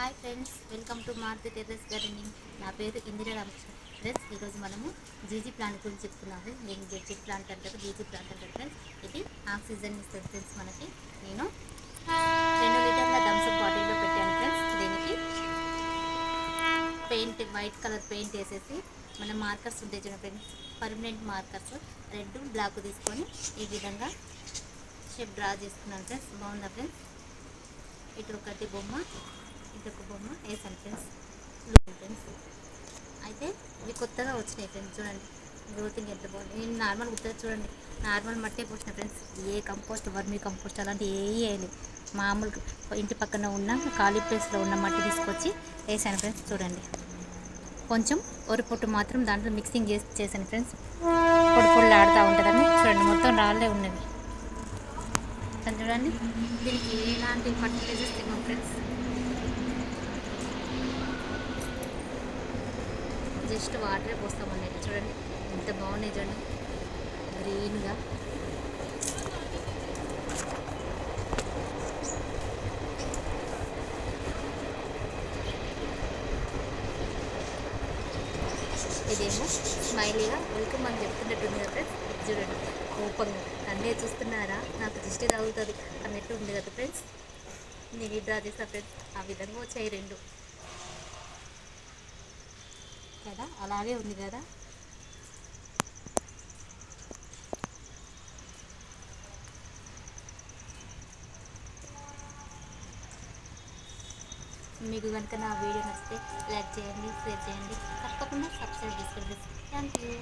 Hi friends welcome to Maruti terrace gardening. నా పేరు Indira Ramakrishna. Friends ఈరోజు మనము జీజీ ప్లాంట్ గురించి చెప్తున్నాము. నేను జీజీ ప్లాంట్ అంటారు జీజీ ప్లాంట్ అంటారు ఫ్రెండ్స్ ఇది ఆక్సిజన్ ఇస్తుంది ఫ్రెండ్స్ మనకి. నేను రెండు లీటర్ల థమ్స్అప్ బాటిల్లో పెట్టాను ఫ్రెండ్స్. దీనికి పెయింట్ వైట్ కలర్ పెయింట్ వేసేసి మన మార్కర్స్ ఉంటాయి చూడండి friends. Permanent markers. Red black తీసుకొని ఈ విధంగా షేప్ డ్రా చేసుకున్నాను ఫ్రెండ్స్. బాగుందా ఫ్రెండ్స్? ఇటు ఒకటి బొమ్మ ఇటు ఒక బొమ్మ వేసాను ఫ్రెండ్స్ ఫ్రెండ్స్ అయితే ఇవి కొత్తగా వచ్చినాయి ఫ్రెండ్స్ చూడండి. గ్రోతింగ్ ఎంత బాగుంది. నేను నార్మల్ గుర్తు చూడండి. నార్మల్ మట్టే పోసిన ఫ్రెండ్స్ ఏ కంపోస్ట్ వర్మీ కంపోస్ట్ అలాంటి ఏ వేయాలి. మామూలు ఇంటి పక్కన ఉన్న ఖాళీ ప్లేస్లో ఉన్న మట్టి తీసుకొచ్చి వేసాను ఫ్రెండ్స్ చూడండి. కొంచెం ఒరి పొట్టు మాత్రం దాంట్లో మిక్సింగ్ చేసి చేశాను ఫ్రెండ్స్ పొడి పొడులు ఆడుతూ ఉంటుందని చూడండి మొత్తం రాళ్ళే ఉన్నవి. చూడండి. దీనికి ఎలాంటి ఫర్టిలైజర్స్ తిన్నాం ఫ్రెండ్స్ జస్ట్ వాటరే పోస్తామండి. చూడండి ఎంత బాగున్నాయి చూడండి. గ్రీన్గా. ఇదేమో స్మైలీగా వెల్కమ్ అని చెప్తున్నట్టుంది కదా ఫ్రెండ్స్. చూడండి కోపంగా. అన్నీ చూస్తున్నారా? నాకు దిష్టి తాగుతుంది అన్నట్టు ఉంది కదా ఫ్రెండ్స్. నేను డ్రా చేస్తా ఫ్రెండ్స్. ఆ విధంగా వచ్చాయి రెండు. కదా? అలాగే ఉంది కదా? మీకు కనుక నా వీడియో నచ్చితే లైక్ చేయండి షేర్ చేయండి. తప్పకుండా సబ్స్క్రైబ్ చేసుకోండి. Thank you